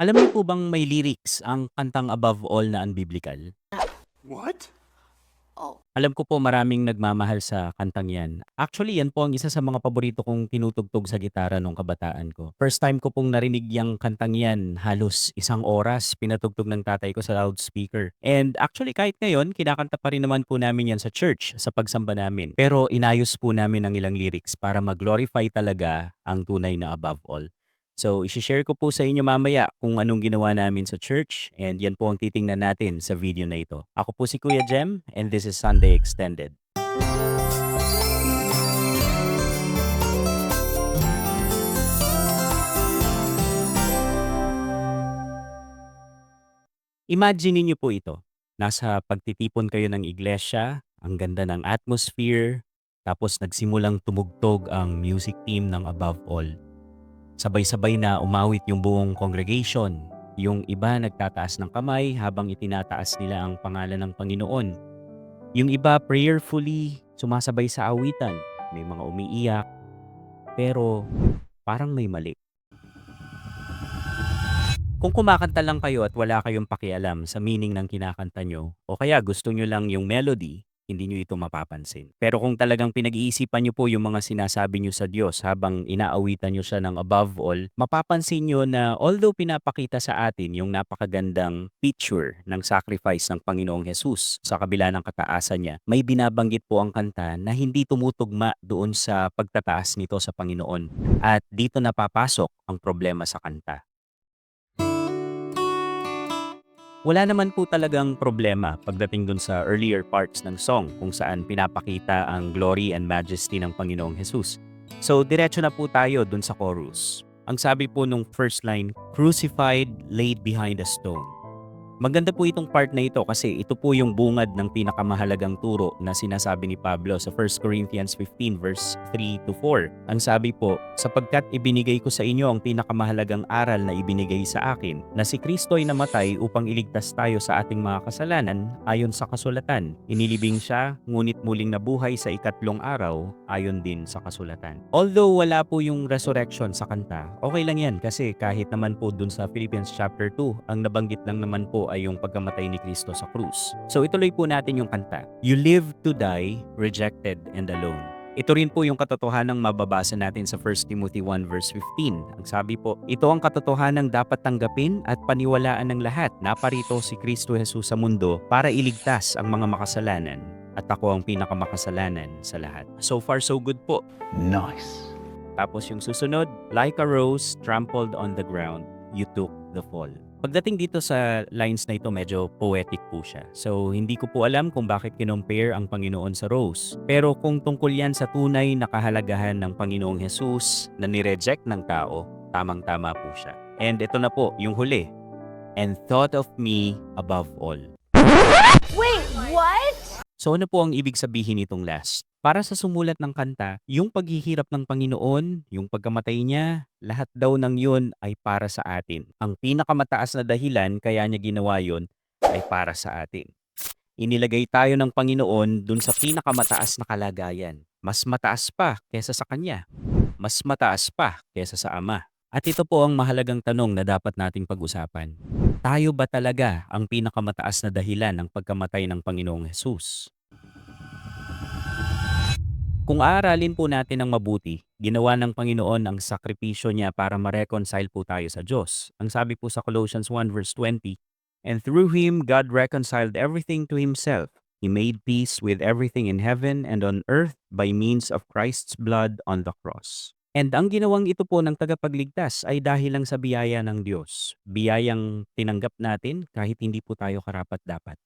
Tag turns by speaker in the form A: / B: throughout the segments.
A: Alam niyo po bang may lyrics ang kantang Above All na unbiblical?
B: What?
C: Oh.
A: Alam ko po maraming nagmamahal sa kantang yan. Actually, yan po ang isa sa mga paborito kong tinutugtog sa gitara nung kabataan ko. First time ko pong narinig yung kantang yan, halos isang oras pinatugtog ng tatay ko sa loudspeaker. And actually, kahit ngayon, kinakanta pa rin naman po namin yan sa church, sa pagsamba namin. Pero inayos po namin ang ilang lyrics para mag-glorify talaga ang tunay na above all. So, isi-share ko po sa inyo mamaya kung anong ginawa namin sa church and yan po ang titingnan natin sa video na ito. Ako po si Kuya Jem and this is Sunday Extended. Imagine niyo po ito. Nasa pagtitipon kayo ng iglesia, ang ganda ng atmosphere, tapos nagsimulang tumugtog ang music team ng Above All. Sabay-sabay na umawit yung buong congregation. Yung iba nagtataas ng kamay habang itinataas nila ang pangalan ng Panginoon. Yung iba prayerfully sumasabay sa awitan. May mga umiiyak. Pero parang may mali. Kung kumakanta lang kayo at wala kayong pakialam sa meaning ng kinakanta nyo, o kaya gusto nyo lang yung melody, hindi nyo ito mapapansin. Pero kung talagang pinag-iisipan nyo po yung mga sinasabi nyo sa Diyos habang inaawitan nyo siya ng above all, mapapansin nyo na although pinapakita sa atin yung napakagandang picture ng sacrifice ng Panginoong Jesus sa kabila ng kataasan niya, may binabanggit po ang kanta na hindi tumutugma doon sa pagtataas nito sa Panginoon. At dito napapasok ang problema sa kanta. Wala naman po talagang problema pagdating dun sa earlier parts ng song kung saan pinapakita ang glory and majesty ng Panginoong Jesus. So, diretso na po tayo dun sa chorus. Ang sabi po nung first line, Crucified, laid behind a stone. Maganda po itong part na ito kasi ito po yung bungad ng pinakamahalagang turo na sinasabi ni Pablo sa 1 Corinthians 15 verse 3 to 4. Ang sabi po, sapagkat ibinigay ko sa inyo ang pinakamahalagang aral na ibinigay sa akin, na si Kristo ay namatay upang iligtas tayo sa ating mga kasalanan ayon sa kasulatan. Inilibing siya, ngunit muling nabuhay sa ikatlong araw ayon din sa kasulatan. Although wala po yung resurrection sa kanta, okay lang yan kasi kahit naman po dun sa Philippians chapter 2, ang nabanggit lang naman po ay yung pagkamatay ni Kristo sa krus. So ituloy po natin yung kanta. You live to die, rejected and alone. Ito rin po yung katotohanang mababasa natin sa 1 Timothy 1 verse 15. Ang sabi po, ito ang katotohanang dapat tanggapin at paniwalaan ng lahat. Naparito si Kristo Jesus sa mundo para iligtas ang mga makasalanan at ako ang pinakamakasalanan sa lahat. So far so good po.
B: Nice.
A: Tapos yung susunod, like a rose trampled on the ground, you took the fall. Pagdating dito sa lines na ito, medyo poetic po siya. So, hindi ko po alam kung bakit kinompare ang Panginoon sa rose. Pero kung tungkol yan sa tunay na kahalagahan ng Panginoong Jesus na nireject ng tao, tamang-tama po siya. And ito na po, yung huli. And thought of me above all.
C: Wait, what?
A: So ano po ang ibig sabihin nitong last? Para sa sumulat ng kanta, yung paghihirap ng Panginoon, yung pagkamatay niya, lahat daw ng yun ay para sa atin. Ang pinakamataas na dahilan kaya niya ginawa yun ay para sa atin. Inilagay tayo ng Panginoon dun sa pinakamataas na kalagayan. Mas mataas pa kesa sa Kanya. Mas mataas pa kesa sa Ama. At ito po ang mahalagang tanong na dapat nating pag-usapan. Tayo ba talaga ang pinakamataas na dahilan ng pagkamatay ng Panginoong Jesus? Kung aaralin po natin ng mabuti, ginawa ng Panginoon ang sakripisyo niya para ma-reconcile po tayo sa Diyos. Ang sabi po sa Colossians 1 verse 20, And through Him God reconciled everything to Himself. He made peace with everything in heaven and on earth by means of Christ's blood on the cross. And ang ginawang ito po ng tagapagligtas ay dahil lang sa biyaya ng Diyos. Biyayang tinanggap natin kahit hindi po tayo karapat-dapat.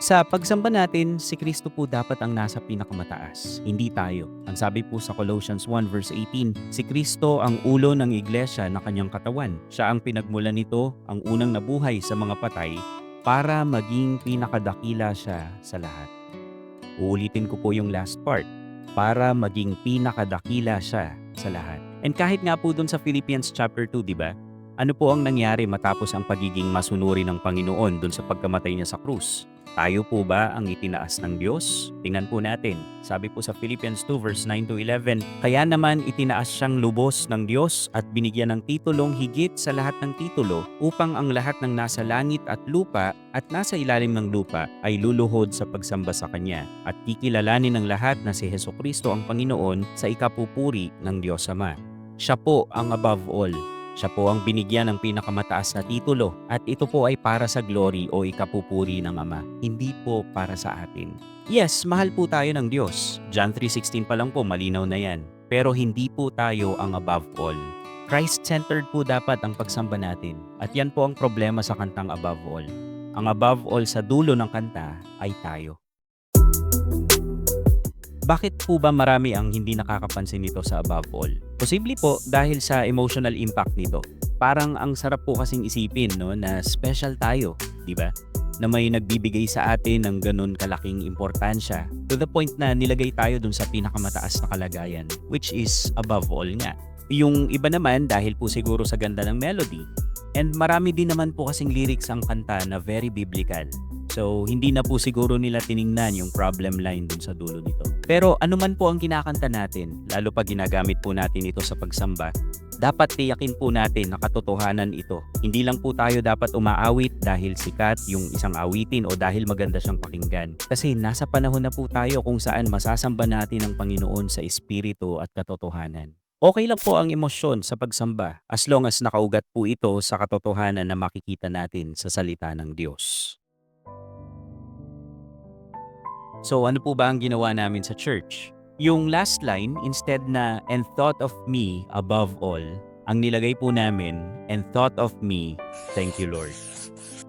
A: Sa pagsamba natin, si Kristo po dapat ang nasa pinakamataas, hindi tayo. Ang sabi po sa Colossians 1 verse 18, si Kristo ang ulo ng iglesia na kanyang katawan. Siya ang pinagmulan nito, ang unang nabuhay sa mga patay, para maging pinakadakila siya sa lahat. Uulitin ko po yung last part, para maging pinakadakila siya sa lahat. And kahit nga po dun sa Philippians chapter 2, di ba? Ano po ang nangyari matapos ang pagiging masunuri ng Panginoon dun sa pagkamatay niya sa krus? Tayo po ba ang itinaas ng Diyos? Tingnan po natin. Sabi po sa Philippians 2 verse 9 to 11, Kaya naman itinaas siyang lubos ng Diyos at binigyan ng titulong higit sa lahat ng titulo upang ang lahat ng nasa langit at lupa at nasa ilalim ng lupa ay luluhod sa pagsamba sa Kanya at kikilalanin ng lahat na si Heso Kristo ang Panginoon sa ikapupuri ng Diyos Ama. Siya po ang above all. Siya po ang binigyan ng pinakamataas na titulo at ito po ay para sa glory o ikapupuri ng Ama, hindi po para sa atin. Yes, mahal po tayo ng Diyos. John 3.16 pa lang po, malinaw na yan. Pero hindi po tayo ang above all. Christ-centered po dapat ang pagsamba natin. At yan po ang problema sa kantang above all. Ang above all sa dulo ng kanta ay tayo. Bakit po ba marami ang hindi nakakapansin nito sa above all? Posible po dahil sa emotional impact nito. Parang ang sarap po kasing isipin no, na special tayo, di ba? Na may nagbibigay sa atin ng ganun kalaking importansya to the point na nilagay tayo dun sa pinakamataas na kalagayan, which is above all nga. Yung iba naman dahil po siguro sa ganda ng melody, and marami din naman po kasing lyrics ang kanta na very biblical. So, hindi na po siguro nila tiningnan yung problem line dun sa dulo nito. Pero ano man po ang kinakanta natin, lalo pag ginagamit po natin ito sa pagsamba, dapat tiyakin po natin na katotohanan ito. Hindi lang po tayo dapat umaawit dahil sikat yung isang awitin o dahil maganda siyang pakinggan. Kasi nasa panahon na po tayo kung saan masasamba natin ang Panginoon sa espiritu at katotohanan. Okay lang po ang emosyon sa pagsamba as long as nakaugat po ito sa katotohanan na makikita natin sa salita ng Diyos. So ano po ba ang ginawa namin sa church? Yung last line, instead na and thought of me above all, ang nilagay po namin and thought of me, thank you Lord.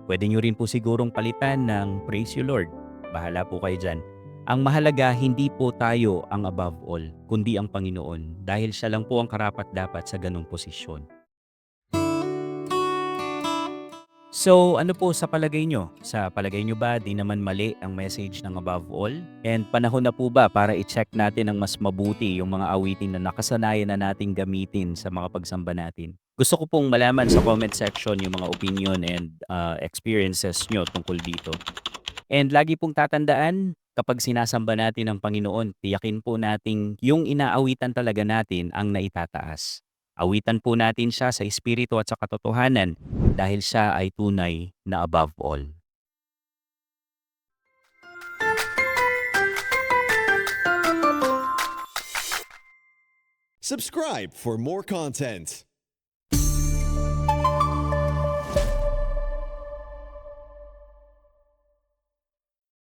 A: Pwede nyo rin po sigurong palitan ng praise you Lord. Bahala po kayo dyan. Ang mahalaga, hindi po tayo ang above all, kundi ang Panginoon dahil siya lang po ang karapat dapat sa ganong posisyon. So, ano po sa palagay nyo? Sa palagay nyo ba, di naman mali ang message ng above all? And panahon na po ba para i-check natin ng mas mabuti yung mga awitin na nakasanayan na nating gamitin sa mga pagsamba natin? Gusto ko pong malaman sa comment section yung mga opinion and uh, experiences nyo tungkol dito. And lagi pong tatandaan, kapag sinasamba natin ang Panginoon, tiyakin po nating yung inaawitan talaga natin ang naitataas. Awitan po natin siya sa espiritu at sa katotohanan dahil siya ay tunay na above all.
D: Subscribe for more content.